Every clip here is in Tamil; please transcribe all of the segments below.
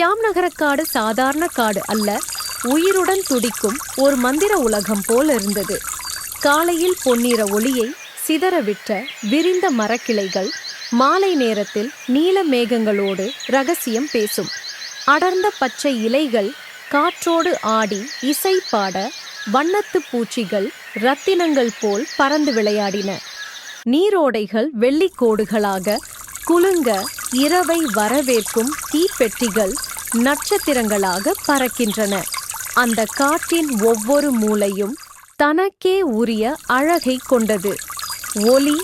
ஜாம்நகரக் காடு சாதாரண காடு அல்ல. உயிருடன் துடிக்கும் ஒரு மந்திர உலகம் போல் இருந்தது. காலையில் பொன்னிற ஒளியை சிதறவிட்ட விரிந்த மரக்கிளைகள் மாலை நேரத்தில் நீல மேகங்களோடு ரகசியம் பேசும். அடர்ந்த பச்சை இலைகள் காற்றோடு ஆடி இசை பாட வண்ணத்துப் பூச்சிகள் ரத்தினங்கள் போல் பறந்து விளையாடின. நீரோடைகள் வெள்ளிக்கோடுகளாக குலுங்க இரவை வரவேற்கும் தீப்பெட்டிகள் நட்சத்திரங்களாக பறக்கின்றன. அந்த காட்டின் ஒவ்வொரு மூலையும் தனக்கே உரிய அழகை கொண்டது. ஒலி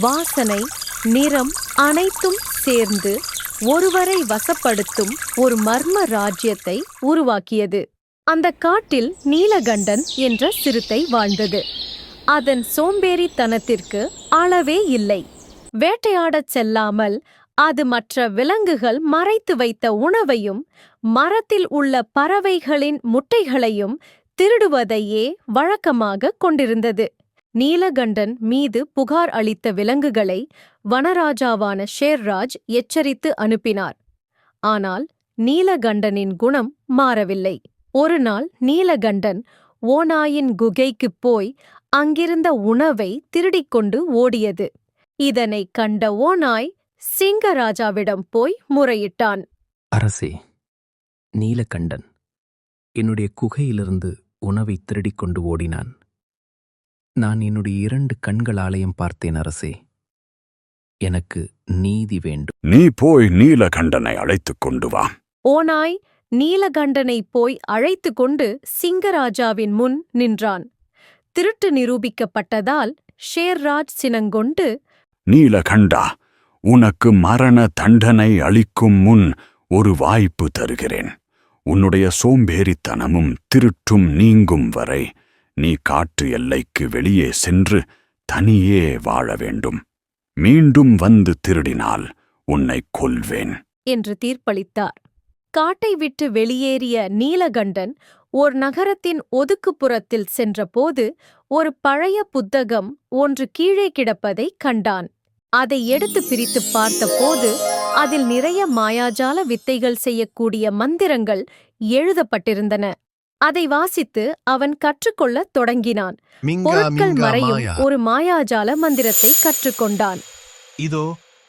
வாசனை நிறம் அனைத்தும் சேர்ந்து ஒருவரை வசப்படுத்தும் ஒரு மர்ம ராஜ்யத்தை உருவாக்கியது. அந்த காட்டில் நீலகண்டன் என்ற சிறுத்தை வாழ்ந்தது. அதன் சோம்பேறித்தனத்திற்கு அளவே இல்லை. வேட்டையாடச் செல்லாமல் அது மற்ற விலங்குகள் மறைத்து வைத்த உணவையும் மரத்தில் உள்ள பறவைகளின் முட்டைகளையும் திருடுவதையே வழக்கமாக கொண்டிருந்தது. நீலகண்டன் மீது புகார் அளித்த விலங்குகளை வனராஜாவான ஷேர்ராஜ் எச்சரித்து அனுப்பினார். ஆனால் நீலகண்டனின் குணம் மாறவில்லை. ஒருநாள் நீலகண்டன் ஓநாயின் குகைக்குப் போய் அங்கிருந்த உணவை திருடிக்கொண்டு ஓடியது. இதனைக் கண்ட ஓநாய் சிங்கராஜாவிடம் போய் முறையிட்டான். அரசே நீலகண்டன் என்னுடைய குகையிலிருந்து உணவை திருடிக் கொண்டு ஓடினான். நான் என்னுடைய இரண்டு கண்களாலயம் பார்த்தேன் அரசே. எனக்கு நீதி வேண்டும். நீ போய் நீலகண்டனை அழைத்துக் கொண்டு வா. ஓநாய் நீலகண்டனை போய் அழைத்து கொண்டு சிங்கராஜாவின் முன் நின்றான். திருட்டு நிரூபிக்கப்பட்டதால் ஷேர்ராஜ் சினங்கொண்டு நீலகண்டா உனக்கு மரண தண்டனை அளிக்கும் முன் ஒரு வாய்ப்பு தருகிறேன். உன்னுடைய சோம்பேறித்தனமும் திருட்டும் நீங்கும் வரை நீ காட்டு எல்லைக்கு வெளியே சென்று தனியே வாழ வேண்டும். மீண்டும் வந்து திருடினால் உன்னை கொல்வேன். என்று தீர்ப்பளித்தார். காட்டை விட்டு வெளியேறிய நீலகண்டன் ஓர் நகரத்தின் ஒதுக்குப்புறத்தில் சென்றபோது ஒரு பழைய புத்தகம் ஒன்று கீழே கிடப்பதைக் கண்டான். அதை எடுத்து பிரித்துப் பார்த்தபோது அதில் நிறைய மாயாஜால வித்தைகள் செய்யக்கூடிய மந்திரங்கள் எழுதப்பட்டிருந்தன. அதை வாசித்து அவன் கற்றுக்கொள்ளத் தொடங்கினான். பொருட்கள் மறையும் ஒரு மாயாஜால மந்திரத்தை கற்றுக்கொண்டான். இதோ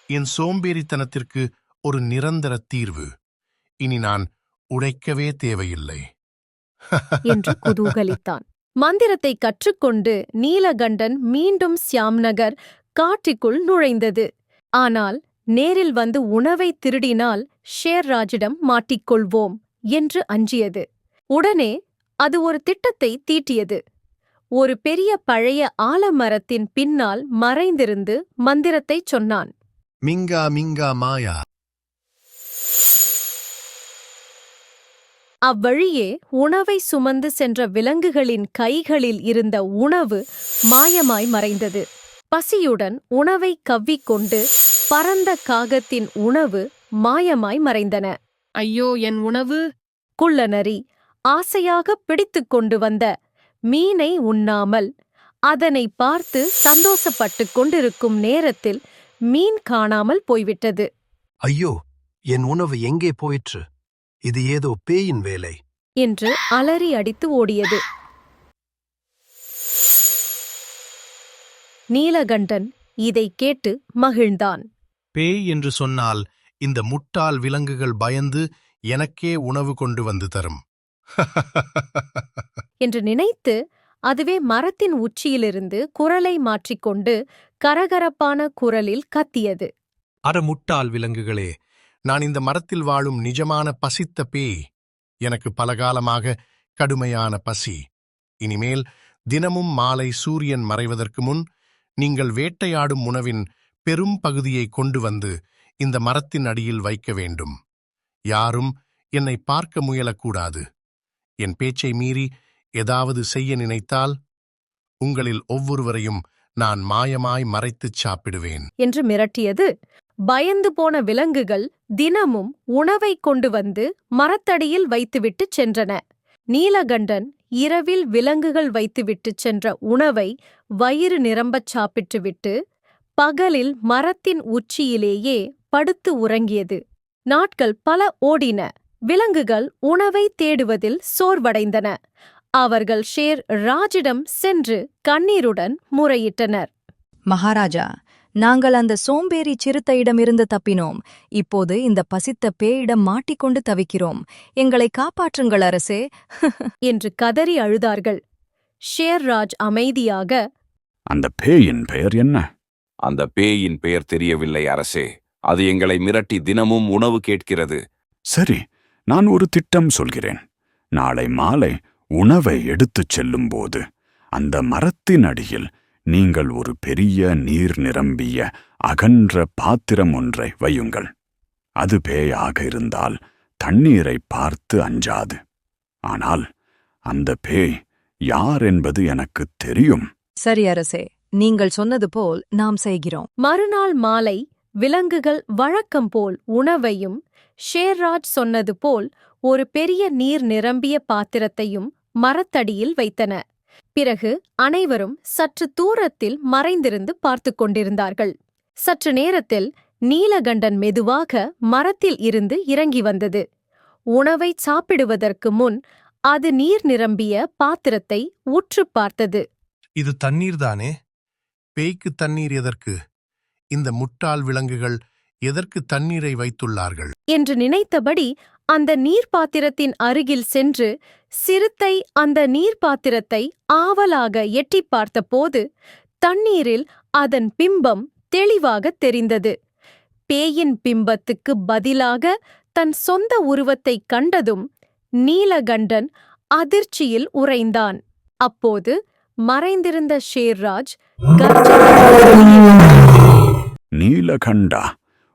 என் சோம்பேறித்தனத்திற்கு ஒரு நிரந்தர தீர்வு. இனி நான் உழைக்கவே தேவையில்லை. என்று குதூகலித்தான். மந்திரத்தை கற்றுக்கொண்டு நீலகண்டன் மீண்டும் சியாம்நகர் காட்டிற்குள் நுழைந்தது. ஆனால் நேரில் வந்து உணவை திருடினால் ஷேர்ராஜிடம் மாட்டிக்கொள்வோம் என்று அஞ்சியது. உடனே அது ஒரு திட்டத்தை தீட்டியது. ஒரு பெரிய பழைய ஆலமரத்தின் பின்னால் மறைந்திருந்து மந்திரத்தைச் சொன்னான். மிங்கா மிங்கா மாயா. அவ்வழியே உணவை சுமந்து சென்ற விலங்குகளின் கைகளில் இருந்த உணவு மாயமாய் மறைந்தது. பசியுடன் உணவை கவ்விக்கொண்டு பரந்த காகத்தின் உணவு மாயமாய் மறைந்தன. ஐயோ என் உணவு? குள்ளநரி ஆசையாக பிடித்துக் கொண்டு வந்த மீனை உண்ணாமல் அதனை பார்த்து சந்தோஷப்பட்டுக் கொண்டிருக்கும் நேரத்தில் மீன் காணாமல் போய்விட்டது. ஐயோ என் உணவு எங்கே போயிற்று? இது ஏதோ பேயின் வேலை. என்று அலறி அடித்து ஓடியது. நீலகண்டன் இதைக் கேட்டு மகிழ்ந்தான். பேய் என்று சொன்னால் இந்த முட்டாள் விலங்குகள் பயந்து எனக்கே உணவு கொண்டு வந்து தரும். என்று நினைத்து அதுவே மரத்தின் உச்சியிலிருந்து குரலை மாற்றிக்கொண்டு கரகரப்பான குரலில் கத்தியது. அட முட்டாள் விலங்குகளே நான் இந்த மரத்தில் வாழும் நிஜமான பசித்த பேய் எனக்கு பலகாலமாக கடுமையான பசி. இனிமேல் தினமும் மாலை சூரியன் மறைவதற்கு முன் நீங்கள் வேட்டையாடும் உணவின் பெரும் பகுதியை கொண்டு வந்து இந்த மரத்தின் அடியில் வைக்க வேண்டும். யாரும் என்னை பார்க்க முயலக்கூடாது. என் பேச்சை மீறி ஏதாவது செய்ய நினைத்தால் உங்களில் ஒவ்வொருவரையும் நான் மாயமாய் மறைத்துச் சாப்பிடுவேன். என்று மிரட்டியது. பயந்து போன விலங்குகள் தினமும் உணவை கொண்டு வந்து மரத்தடியில் வைத்துவிட்டுச் சென்றன. நீலகண்டன் இரவில் விலங்குகள் வைத்துவிட்டுச் சென்ற உணவை வயிறு நிரம்பச் சாப்பிட்டுவிட்டு பகலில் மரத்தின் உச்சியிலேயே படுத்து உறங்கியது. நாட்கள் பல ஓடின. விலங்குகள் உணவை தேடுவதில் சோர்வடைந்தன. அவர்கள் ஷேர் ராஜிடம் சென்று கண்ணீருடன் முறையிட்டனர். மகாராஜா நாங்கள் அந்த சோம்பேறி சிறுத்தையிடமிருந்து தப்பினோம். இப்போது இந்த பசித்த பேயிடம் மாட்டிக்கொண்டு தவிக்கிறோம். எங்களை காப்பாற்றுங்கள் அரசே. என்று கதறி அழுதார்கள். ஷேர்ராஜ் அமைதியாக அந்த பேயின் பெயர் என்ன? அந்த பேயின் பெயர் தெரியவில்லை அரசே. அது எங்களை மிரட்டி தினமும் உணவு கேட்கிறது. சரி நான் ஒரு திட்டம் சொல்கிறேன். நாளை மாலை உணவை எடுத்துச் செல்லும்போது அந்த மரத்தின் அடியில் நீங்கள் ஒரு பெரிய நீர் நிரம்பிய அகன்ற பாத்திரம் ஒன்றை வையுங்கள். அது பேயாக இருந்தால் தண்ணீரை பார்த்து அஞ்சாது. ஆனால் அந்த பேய் யார் என்பது எனக்குத் தெரியும். சரி அரசே நீங்கள் சொன்னது போல் நாம் செய்கிறோம். மறுநாள் மாலை விலங்குகள் வழக்கம் போல் உணவையும் ஷேர்ராஜ் சொன்னது போல் ஒரு பெரிய நீர் நிரம்பிய பாத்திரத்தையும் மரத்தடியில் வைத்தன. பிறகு அனைவரும் சற்று தூரத்தில் மறைந்திருந்து பார்த்துக் கொண்டிருந்தார்கள். சற்று நேரத்தில் நீலகண்டன் மெதுவாக மரத்தில் இருந்து இறங்கி வந்தது. உணவை சாப்பிடுவதற்கு முன் அது நீர் நிரம்பிய பாத்திரத்தை உற்றுப் பார்த்தது. இது தண்ணீர் தானே? பேய்க்கு தண்ணீர் எதற்கு? இந்த முட்டாள் விலங்குகள் எதற்கு தண்ணீரை வைத்துள்ளார்கள்? என்று நினைத்தபடி அந்த நீர்ப்பாத்திரத்தின் அருகில் சென்று சிறுத்தை அந்த நீர்ப்பாத்திரத்தை ஆவலாக எட்டிப் பார்த்தபோது தண்ணீரில் அதன் பிம்பம் தெளிவாகத் தெரிந்தது. பேயின் பிம்பத்துக்கு பதிலாக தன் சொந்த உருவத்தைக் கண்டதும் நீலகண்டன் அதிர்ச்சியில் உறைந்தான். அப்போது மறைந்திருந்த ஷேர்ராஜ் நீலகண்டா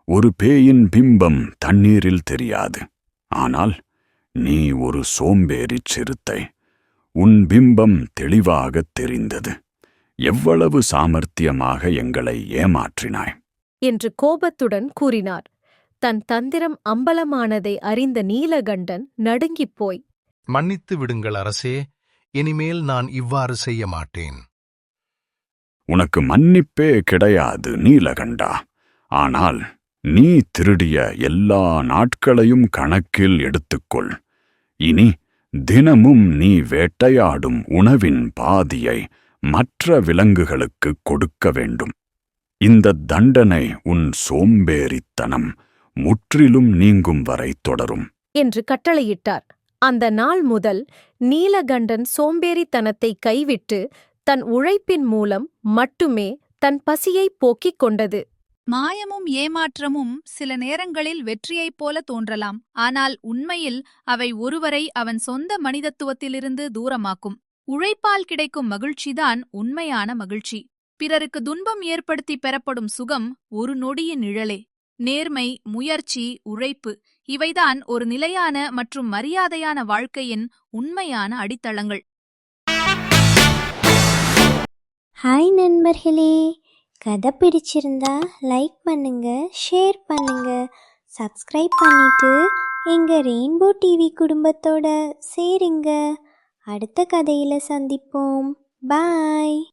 ஒரு பேயின் பிம்பம் தண்ணீரில் தெரியாது. ஆனால் நீ ஒரு சோம்பேறிச் சிறுத்தை. உன் பிம்பம் தெளிவாகத் தெரிந்தது. எவ்வளவு சாமர்த்தியமாக எங்களை ஏமாற்றினாய். என்று கோபத்துடன் கூறினார். தன் தந்திரம் அம்பலமானதை அறிந்த நீலகண்டன் நடுங்கிப் போய் மன்னித்து விடுங்கள் அரசே இனிமேல் நான் இவ்வாறு செய்ய மாட்டேன். உனக்கு மன்னிப்பே கிடையாது நீலகண்டா. ஆனால் நீ திருடிய எல்லா நாட்களையும் கணக்கில் எடுத்துக்கொள். இனி தினமும் நீ வேட்டையாடும் உணவின் பாதியை மற்ற விலங்குகளுக்கு கொடுக்க வேண்டும். இந்த தண்டனை உன் சோம்பேறித்தனம் முற்றிலும் நீங்கும் வரை தொடரும். என்று கட்டளையிட்டார். அந்த நாள் முதல் நீலகண்டன் சோம்பேறித்தனத்தை கைவிட்டு தன் உழைப்பின் மூலம் மட்டுமே தன் பசியைப் போக்கிக் கொண்டது. மாயமும் ஏமாற்றமும் சில நேரங்களில் வெற்றியைப் போல தோன்றலாம். ஆனால் உண்மையில் அவை ஒருவரை அவன் சொந்த மனிதத்துவத்திலிருந்து தூரமாக்கும். உழைப்பால் கிடைக்கும் மகிழ்ச்சிதான் உண்மையான மகிழ்ச்சி. பிறருக்கு துன்பம் ஏற்படுத்தி பெறப்படும் சுகம் ஒரு நொடியின் நிழலே. நேர்மை முயற்சி உழைப்பு இவைதான் ஒரு நிலையான மற்றும் மரியாதையான வாழ்க்கையின் உண்மையான அடித்தளங்கள். ஹாய் நண்பர்களே. கதை பிடிச்சிருந்தா லைக் பண்ணுங்க ஷேர் பண்ணுங்க சப்ஸ்கிரைப் பண்ணிட்டு எங்க ரெயின்போ டிவி குடும்பத்தோட சேருங்க. அடுத்த கதையில சந்திப்போம். பாய்